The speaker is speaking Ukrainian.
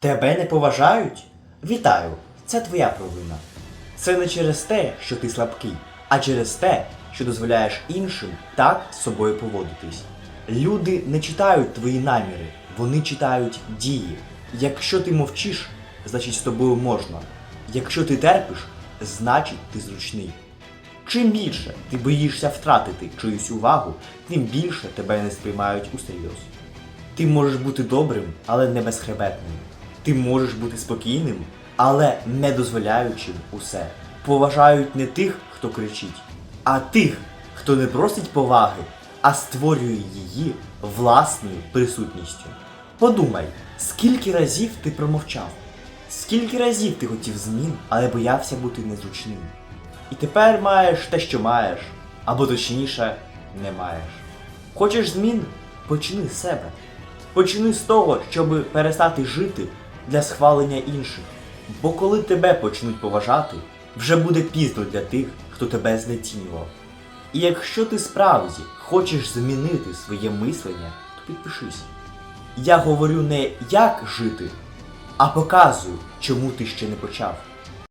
Тебе не поважають? Вітаю, це твоя провина. Це не через те, що ти слабкий, а через те, що дозволяєш іншим так з собою поводитись. Люди не читають твої наміри, вони читають дії. Якщо ти мовчиш, значить з тобою можна. Якщо ти терпиш, значить ти зручний. Чим більше ти боїшся втратити чиюсь увагу, тим більше тебе не сприймають усерйоз. Ти можеш бути добрим, але не безхребетним. Ти можеш бути спокійним, але не дозволяючим усе. Поважають не тих, хто кричить, а тих, хто не просить поваги, а створює її власною присутністю. Подумай, скільки разів ти промовчав, скільки разів ти хотів змін, але боявся бути незручним. І тепер маєш те, що маєш, або точніше, не маєш. Хочеш змін? Почни з себе. Почни з того, щоб перестати жити для схвалення інших. Бо коли тебе почнуть поважати, вже буде пізно для тих, хто тебе знецінював. І якщо ти справді хочеш змінити своє мислення, то підпишись. Я говорю не як жити, а показую, чому ти ще не почав.